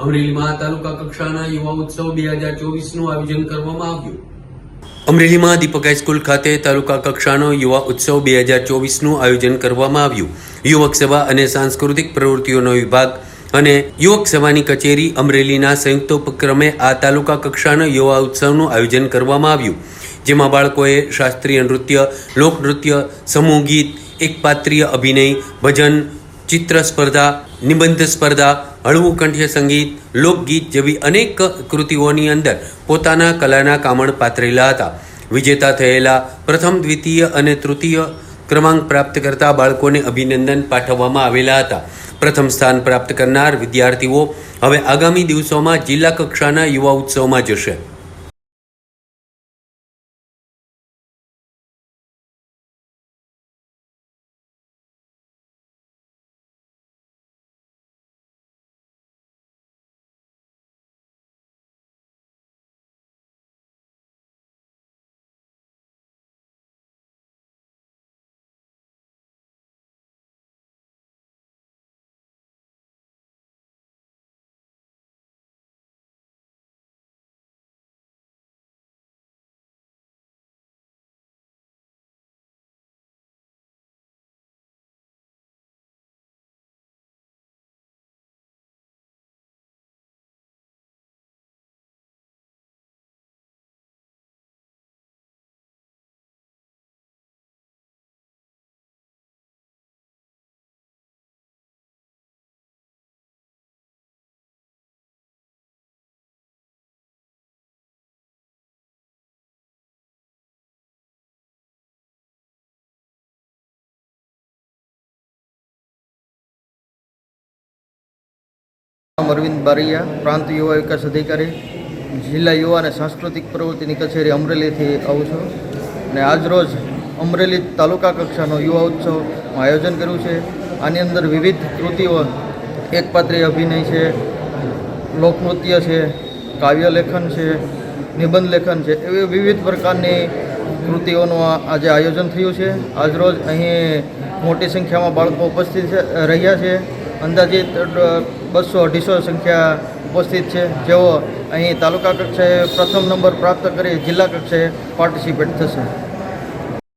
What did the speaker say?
અમરેલીમાં તાલુકા કક્ષાના યુવા ઉત્સવ બે હજાર ચોવીસનું આયોજન કરવામાં આવ્યું. અમરેલીમાં દીપક હાઈસ્કૂલ ખાતે તાલુકા કક્ષાનો યુવા ઉત્સવ બે હજાર ચોવીસનું આયોજન કરવામાં આવ્યું. યુવક સેવા અને સાંસ્કૃતિક પ્રવૃત્તિઓનો વિભાગ અને યુવક સેવાની કચેરી અમરેલીના સંયુક્ત ઉપક્રમે આ તાલુકા કક્ષાના યુવા ઉત્સવનું આયોજન કરવામાં આવ્યું. જેમાં બાળકોએ શાસ્ત્રીય નૃત્ય, લોકનૃત્ય, સમૂહ ગીત એકપાત્રીય અભિનય, ભજન ચિત્ર સ્પર્ધા, નિબંધ સ્પર્ધા, હળવું કંઠ્ય સંગીત, લોકગીત જેવી અનેક કૃતિઓની અંદર પોતાના કલાના કામણ પાથરેલા હતા. વિજેતા થયેલા પ્રથમ, દ્વિતીય અને તૃતીય ક્રમાંક પ્રાપ્ત કરતા બાળકોને અભિનંદન પાઠવવામાં આવેલા હતા. પ્રથમ સ્થાન પ્રાપ્ત કરનાર વિદ્યાર્થીઓ હવે આગામી દિવસોમાં જિલ્લા કક્ષાના યુવા ઉત્સવમાં જશે. નામ અરવિંદ બારૈયા, પ્રાંત યુવા વિકાસ અધિકારી, જિલ્લા યુવા અને સાંસ્કૃતિક પ્રવૃત્તિની કચેરી અમરેલીથી આવું છું. અને આજરોજ અમરેલી તાલુકા કક્ષાનો યુવા ઉત્સવનું આયોજન કર્યું છે. આની અંદર વિવિધ કૃતિઓ એકપાત્રી અભિનય છે, લોકનૃત્ય છે, કાવ્ય લેખન છે, નિબંધ લેખન છે, એવી વિવિધ પ્રકારની કૃતિઓનું આજે આયોજન થયું છે. આજરોજ અહીં મોટી સંખ્યામાં બાળકો ઉપસ્થિત રહ્યા છે. અંદાજિત બસો અઢીસો સંખ્યા ઉપસ્થિત છે. જેઓ અહીં તાલુકા કક્ષાએ પ્રથમ નંબર પ્રાપ્ત કરી જિલ્લા કક્ષાએ પાર્ટિસિપેટ થશે.